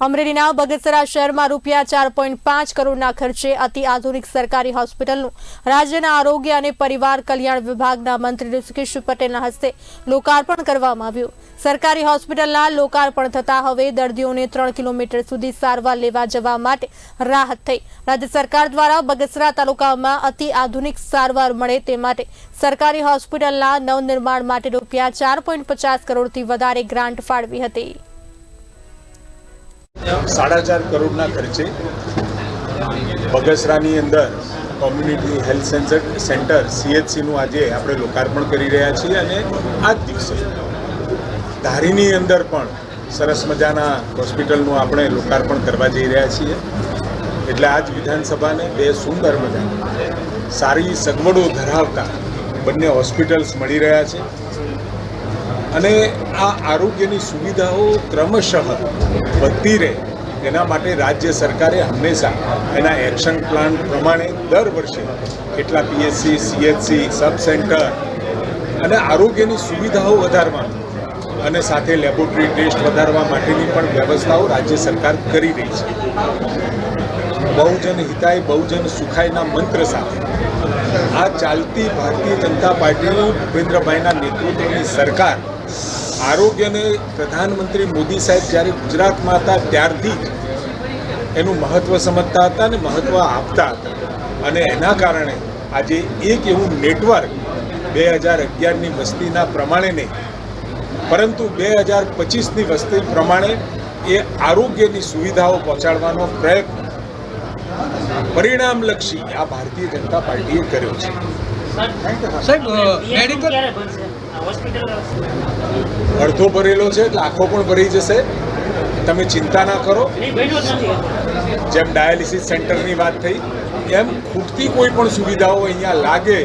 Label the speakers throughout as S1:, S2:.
S1: અમરેલીના બગસરા શહેરમાં રૂપિયા ચાર પોઈન્ટ પાંચ કરોડના ખર્ચે અતિ આધુનિક સરકારી હોસ્પિટલનું રાજ્યના આરોગ્ય અને પરિવાર કલ્યાણ વિભાગના મંત્રી ઋષિકેશ પટેલના હસ્તે લોકાર્પણ કરવામાં આવ્યું. સરકારી હોસ્પિટલના લોકાર્પણ થતા હવે દર્દીઓને ત્રણ કિલોમીટર સુધી સારવાર લેવા જવા માટે રાહત થઈ. રાજ્ય સરકાર દ્વારા બગસરા તાલુકામાં અતિ આધુનિક સારવાર મળે તે માટે સરકારી હોસ્પિટલના નવનિર્માણ માટે રૂપિયા ચાર પોઈન્ટ પચાસ કરોડથી વધારે ગ્રાન્ટ ફાળવી હતી.
S2: સાડા ચાર કરોડના ખર્ચે બગસરાની અંદર કોમ્યુનિટી હેલ્થ સેન્ટર સેન્ટર સીએચસીનું આજે આપણે લોકાર્પણ કરી રહ્યા છીએ અને આ જ દિવસે ધારીની અંદર પણ સરસ મજાના હોસ્પિટલનું આપણે લોકાર્પણ કરવા જઈ રહ્યા છીએ. એટલે આજ વિધાનસભાને બે સુંદર મજાની સારી સગવડો ધરાવતા બંને હોસ્પિટલ્સ મળી રહ્યા છે. અને આ આરોગ્યની સુવિધાઓ ક્રમશઃ વધતી રહે. એના માટે રાજ્ય સરકારે હંમેશા એના એક્શન પ્લાન પ્રમાણે દર વર્ષે કેટલા પીએચસી સીએચસી સબ સેન્ટર અને આરોગ્યની સુવિધાઓ વધારવા અને સાથે લેબોરેટરી ટેસ્ટ વધારવા માટેની પણ વ્યવસ્થાઓ રાજ્ય સરકાર કરી રહી છે. બહુજન હિતાય, બહુજન સુખાયના મંત્ર સાથે આ ચાલતી ભારતીય જનતા પાર્ટીની ભૂપેન્દ્રભાઈના નેતૃત્વની સરકાર આરોગ્યને પ્રધાનમંત્રી મોદી સાહેબ જ્યારે ગુજરાતમાં હતા ત્યારથી એનું મહત્ત્વ સમજતા હતા અને મહત્ત્વ આપતા હતા. અને એના કારણે આજે એક એવું નેટવર્ક બે હજાર અગિયારની વસ્તીના પ્રમાણે નહીં પરંતુ બે હજાર પચીસની વસ્તી પ્રમાણે એ આરોગ્યની સુવિધાઓ પહોંચાડવાનો પ્રયત્ન પરિણામલક્ષી આ ભારતીય જનતા પાર્ટીએ કર્યો છે.
S3: સાહેબ મેડિકલ
S2: અડધો ભરેલો છે એટલે આખો પણ ભરી જશે. તમે ચિંતા ના કરો. જેમ ડાયાલિસિસ સેન્ટરની વાત થઈ એમ ખૂટતી કોઈ પણ સુવિધાઓ અહીંયા લાગે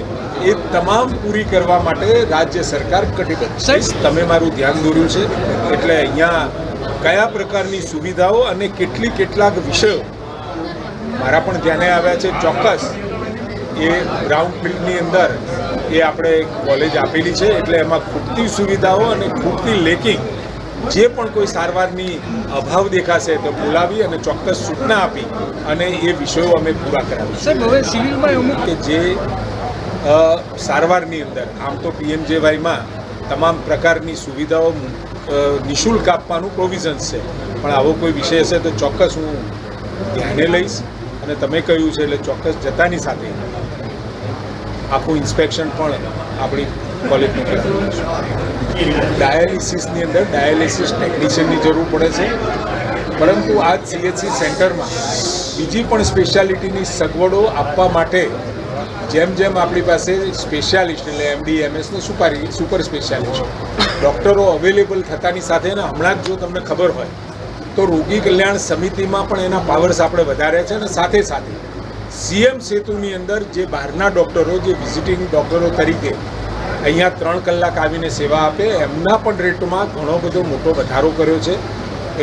S2: એ તમામ પૂરી કરવા માટે રાજ્ય સરકાર કટિબદ્ધ છે. તમે મારું ધ્યાન દોર્યું છે. એટલે અહીંયા કયા પ્રકારની સુવિધાઓ અને કેટલી કેટલાક વિષયો મારા પણ ધ્યાને આવ્યા છે. ચોક્કસ એ ગ્રાઉન્ડ ફિલ્ડની અંદર એ આપણે કોલેજ આપેલી છે એટલે એમાં ખૂટતી સુવિધાઓ અને ખૂટતી લેકિંગ જે પણ કોઈ સારવારની અભાવ દેખાશે તો બોલાવી અને ચોક્કસ સૂચના આપી અને એ વિષયો અમે પૂરા
S3: સાહેબ હવે સિવિલમાં અમુક
S2: કે જે સારવારની અંદર આમ તો પીએમજેવાયમાં તમામ પ્રકારની સુવિધાઓ નિઃશુલ્ક આપવાનું પ્રોવિઝન્સ છે. પણ આવો કોઈ વિષય હશે તો ચોક્કસ હું ધ્યાને લઈશ અને તમે કહ્યું છે એટલે ચોક્કસ જતાની સાથે આખું ઇન્સ્પેક્શન પણ આપણી કોલેજનું કરાવીશું ડાયાલિસિસની અંદર ડાયાલિસિસ ટેકનિશિયનની જરૂર પડે છે. પરંતુ આ સીએચસી સેન્ટરમાં બીજી પણ સ્પેશિયાલિટીની સગવડો આપવા માટે જેમ જેમ આપણી પાસે સ્પેશિયાલિસ્ટ એટલે એમડી એમએસનું સુપારી સુપર સ્પેશિયાલિસ્ટ ડૉક્ટરો અવેલેબલ થતાની સાથે ને હમણાં જ જો તમને ખબર હોય, તો રોગી કલ્યાણ સમિતિમાં પણ એના પાવર્સ આપણે વધાર્યા છે અને સાથે સાથે સીએમ સેતુની અંદર જે બહારના ડૉક્ટરો, જે વિઝિટિંગ ડૉક્ટરો તરીકે અહીંયા ત્રણ કલાક આવીને સેવા આપે, એમના પણ રેટમાં ઘણો બધો મોટો વધારો કર્યો છે.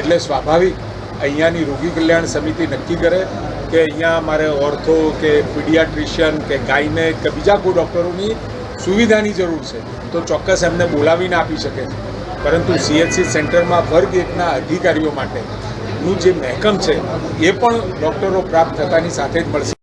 S2: એટલે સ્વાભાવિક અહીંયાની રોગી કલ્યાણ સમિતિ નક્કી કરે કે અહીંયા મારે ઓર્થો કે પીડિયાટ્રિશિયન કે ગાયને કે બીજા કોઈ ડૉક્ટરોની સુવિધાની જરૂર છે. તો ચોક્કસ એમને બોલાવીને આપી શકે છે. પરંતુ સીએચસી સેન્ટરમાં વર્ગ એકના અધિકારીઓ માટેનું જે મહેકમ છે, એ પણ ડૉક્ટરો પ્રાપ્ત થતાની સાથે જ મળશે.